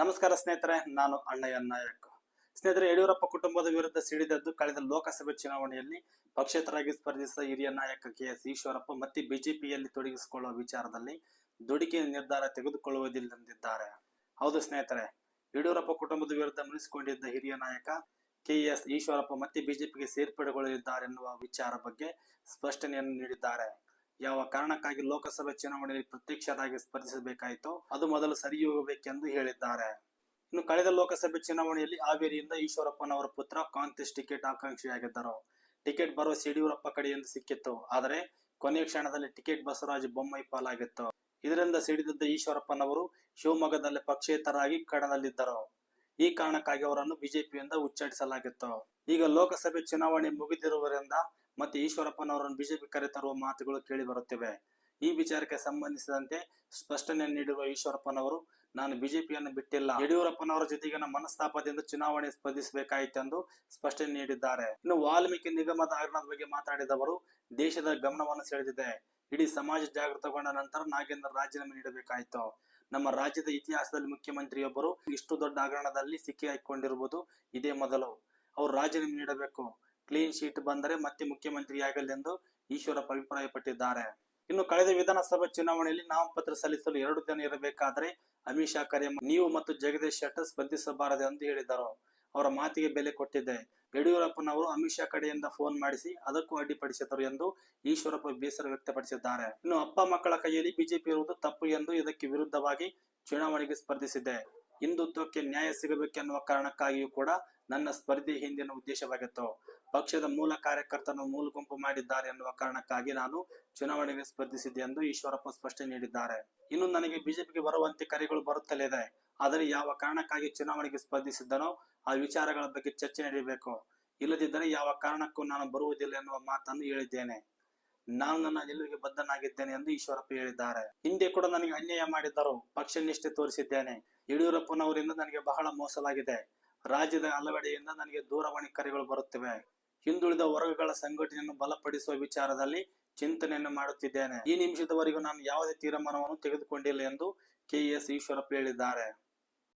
ನಮಸ್ಕಾರ ಸ್ನೇಹಿತರೆ, ನಾನು ಅಣ್ಣಯ್ಯ ನಾಯಕ್. ಸ್ನೇಹಿತರೆ, ಯಡಿಯೂರಪ್ಪ ಕುಟುಂಬದ ವಿರುದ್ಧ ಸಿಡಿದದ್ದು ಕಳೆದ ಲೋಕಸಭೆ ಚುನಾವಣೆಯಲ್ಲಿ ಪಕ್ಷೇತರಾಗಿ ಸ್ಪರ್ಧಿಸಿದ ಹಿರಿಯ ನಾಯಕ ಕೆ ಎಸ್ ಈಶ್ವರಪ್ಪ ಮತ್ತೆ ಬಿಜೆಪಿಯಲ್ಲಿ ತೊಡಗಿಸಿಕೊಳ್ಳುವ ವಿಚಾರದಲ್ಲಿ ದುಡುಕಿನ ನಿರ್ಧಾರ ತೆಗೆದುಕೊಳ್ಳುವುದಿಲ್ಲದಿದ್ದಾರೆ ಹೌದು ಸ್ನೇಹಿತರೆ, ಯಡಿಯೂರಪ್ಪ ಕುಟುಂಬದ ವಿರುದ್ಧ ಮುನಿಸಿಕೊಂಡಿದ್ದ ಹಿರಿಯ ನಾಯಕ ಕೆ ಎಸ್ ಈಶ್ವರಪ್ಪ ಮತ್ತೆ ಬಿಜೆಪಿಗೆ ಸೇರ್ಪಡೆಗೊಳ್ಳಲಿದ್ದಾರೆ ಎನ್ನುವ ವಿಚಾರ ಬಗ್ಗೆ ಸ್ಪಷ್ಟನೆಯನ್ನು ನೀಡಿದ್ದಾರೆ. ಯಾವ ಕಾರಣಕ್ಕಾಗಿ ಲೋಕಸಭೆ ಚುನಾವಣೆಯಲ್ಲಿ ಪ್ರತ್ಯಕ್ಷರಾಗಿ ಸ್ಪರ್ಧಿಸಬೇಕಾಯಿತೋ ಅದು ಮೊದಲು ಸರಿ ಹೋಗಬೇಕೆಂದು ಹೇಳಿದ್ದಾರೆ. ಇನ್ನು ಕಳೆದ ಲೋಕಸಭೆ ಚುನಾವಣೆಯಲ್ಲಿ ಹಾವೇರಿಯಿಂದ ಈಶ್ವರಪ್ಪನವರ ಪುತ್ರ ಕಾಂಗ್ರೆಸ್ ಟಿಕೆಟ್ ಆಕಾಂಕ್ಷಿಯಾಗಿದ್ದರು. ಟಿಕೆಟ್ ಬರುವ ಯಡಿಯೂರಪ್ಪ ಕಡೆಯಿಂದ ಸಿಕ್ಕಿತ್ತು. ಆದರೆ ಕೊನೆಯ ಕ್ಷಣದಲ್ಲಿ ಟಿಕೆಟ್ ಬಸವರಾಜ ಬೊಮ್ಮಾಯಿ ಪಾಲಾಗಿತ್ತು. ಇದರಿಂದ ಸಿಡಿದಿದ್ದ ಈಶ್ವರಪ್ಪನವರು ಶಿವಮೊಗ್ಗದಲ್ಲಿ ಪಕ್ಷೇತರಾಗಿ ಕಣದಲ್ಲಿದ್ದರು. ಈ ಕಾರಣಕ್ಕಾಗಿ ಅವರನ್ನು ಬಿಜೆಪಿಯಿಂದ ಉಚ್ಚಾಟಿಸಲಾಗಿತ್ತು. ಈಗ ಲೋಕಸಭೆ ಚುನಾವಣೆ ಮುಗಿದಿರುವುದರಿಂದ ಮತ್ತೆ ಈಶ್ವರಪ್ಪನವರನ್ನು ಬಿಜೆಪಿ ಕರೆತರುವ ಮಾತುಗಳು ಕೇಳಿ ಬರುತ್ತಿವೆ. ಈ ವಿಚಾರಕ್ಕೆ ಸಂಬಂಧಿಸಿದಂತೆ ಸ್ಪಷ್ಟನೆ ನೀಡಿರುವ ಈಶ್ವರಪ್ಪನವರು, ನಾನು ಬಿಜೆಪಿಯನ್ನು ಬಿಟ್ಟಿಲ್ಲ. ಯಡಿಯೂರಪ್ಪನವರ ಜೊತೆಗಿನ ಮನಸ್ತಾಪದಿಂದ ಚುನಾವಣೆ ಸ್ಪರ್ಧಿಸಬೇಕಾಯಿತೆಂದು ಸ್ಪಷ್ಟನೆ ನೀಡಿದ್ದಾರೆ. ಇನ್ನು ವಾಲ್ಮೀಕಿ ನಿಗಮದ ಹಗರಣದ ಬಗ್ಗೆ ಮಾತಾಡಿದವರು ದೇಶದ ಗಮನವನ್ನು ಸೆಳೆದಿದೆ. ಇಡೀ ಸಮಾಜ ಜಾಗೃತಗೊಂಡ ನಂತರ ನಾಗೇಂದ್ರ ರಾಜೀನಾಮೆ ನೀಡಬೇಕಾಯಿತು. ನಮ್ಮ ರಾಜ್ಯದ ಇತಿಹಾಸದಲ್ಲಿ ಮುಖ್ಯಮಂತ್ರಿಯೊಬ್ಬರು ಇಷ್ಟು ದೊಡ್ಡ ಹಗರಣದಲ್ಲಿ ಸಿಕ್ಕಿ ಹಾಕಿಕೊಂಡಿರುವುದು ಇದೇ ಮೊದಲು. ಅವರು ರಾಜೀನಾಮೆ ನೀಡಬೇಕು. ಕ್ಲೀನ್ ಶೀಟ್ ಬಂದರೆ ಮತ್ತೆ ಮುಖ್ಯಮಂತ್ರಿಯಾಗಲೆಂದು ಈಶ್ವರಪ್ಪ ಅಭಿಪ್ರಾಯಪಟ್ಟಿದ್ದಾರೆ. ಇನ್ನು ಕಳೆದ ವಿಧಾನಸಭಾ ಚುನಾವಣೆಯಲ್ಲಿ ನಾಮಪತ್ರ ಸಲ್ಲಿಸಲು ಎರಡು ದಿನ ಇರಬೇಕಾದರೆ ಅಮಿತ್ ಶಾ ಕರೆ ನೀವು ಮತ್ತು ಜಗದೀಶ್ ಶೆಟ್ಟರ್ ಸ್ಪರ್ಧಿಸಬಾರದೆಂದು ಹೇಳಿದರು. ಅವರ ಮಾತಿಗೆ ಬೆಲೆ ಕೊಟ್ಟಿದ್ದೆ. ಯಡಿಯೂರಪ್ಪನವರು ಅಮಿತ್ ಶಾ ಕಡೆಯಿಂದ ಫೋನ್ ಮಾಡಿಸಿ ಅದಕ್ಕೂ ಅಡ್ಡಿಪಡಿಸಿದರು ಎಂದು ಈಶ್ವರಪ್ಪ ಬೇಸರ ವ್ಯಕ್ತಪಡಿಸಿದ್ದಾರೆ. ಇನ್ನು ಅಪ್ಪ ಮಕ್ಕಳ ಕೈಯಲ್ಲಿ ಬಿಜೆಪಿ ಇರುವುದು ತಪ್ಪು ಎಂದು ಇದಕ್ಕೆ ವಿರುದ್ಧವಾಗಿ ಚುನಾವಣೆಗೆ ಸ್ಪರ್ಧಿಸಿದೆ ಹಿಂದುತ್ವಕ್ಕೆ ನ್ಯಾಯ ಸಿಗಬೇಕೆನ್ನುವ ಕಾರಣಕ್ಕಾಗಿಯೂ ಕೂಡ ನನ್ನ ಸ್ಪರ್ಧೆ ಹಿಂದಿನ ಉದ್ದೇಶವಾಗಿತ್ತು. ಪಕ್ಷದ ಮೂಲ ಕಾರ್ಯಕರ್ತನ ಮೂಲ ಗುಂಪು ಮಾಡಿದ್ದಾರೆ ಎನ್ನುವ ಕಾರಣಕ್ಕಾಗಿ ನಾನು ಚುನಾವಣೆಗೆ ಸ್ಪರ್ಧಿಸಿದ್ದೆ ಎಂದು ಈಶ್ವರಪ್ಪ ಸ್ಪಷ್ಟನೆ ನೀಡಿದ್ದಾರೆ. ಇನ್ನು ನನಗೆ ಬಿಜೆಪಿಗೆ ಬರುವಂತೆ ಕರೆಗಳು ಬರುತ್ತಲೇ ಇದೆ. ಆದರೆ ಯಾವ ಕಾರಣಕ್ಕಾಗಿ ಚುನಾವಣೆಗೆ ಸ್ಪರ್ಧಿಸಿದ್ದನೋ ಆ ವಿಚಾರಗಳ ಬಗ್ಗೆ ಚರ್ಚೆ ನಡೆಯಬೇಕು. ಇಲ್ಲದಿದ್ದರೆ ಯಾವ ಕಾರಣಕ್ಕೂ ನಾನು ಬರುವುದಿಲ್ಲ ಎನ್ನುವ ಮಾತನ್ನು ಹೇಳಿದ್ದೇನೆ. ನಾನು ನನ್ನ ನಿಲುವಿಗೆ ಬದ್ಧನಾಗಿದ್ದೇನೆ ಎಂದು ಈಶ್ವರಪ್ಪ ಹೇಳಿದ್ದಾರೆ. ಹಿಂದೆ ಕೂಡ ನನಗೆ ಅನ್ಯಾಯ ಮಾಡಿದ್ದರು. ಪಕ್ಷ ನಿಷ್ಠೆ ತೋರಿಸಿದ್ದೇನೆ. ಯಡಿಯೂರಪ್ಪನವರಿಂದ ನನಗೆ ಬಹಳ ಮೋಸಲಾಗಿದೆ. ರಾಜ್ಯದ ಹಲವೆಡೆಯಿಂದ ನನಗೆ ದೂರವಾಣಿ ಕರೆಗಳು ಬರುತ್ತಿವೆ. ಹಿಂದುಳಿದ ವರ್ಗಗಳ ಸಂಘಟನೆಯನ್ನು ಬಲಪಡಿಸುವ ವಿಚಾರದಲ್ಲಿ ಚಿಂತನೆಯನ್ನು ಮಾಡುತ್ತಿದ್ದೇನೆ. ಈ ನಿಮಿಷದವರೆಗೂ ನಾನು ಯಾವುದೇ ತೀರ್ಮಾನವನ್ನು ತೆಗೆದುಕೊಂಡಿಲ್ಲ ಎಂದು ಕೆಎಸ್ ಈಶ್ವರಪ್ಪ ಹೇಳಿದ್ದಾರೆ.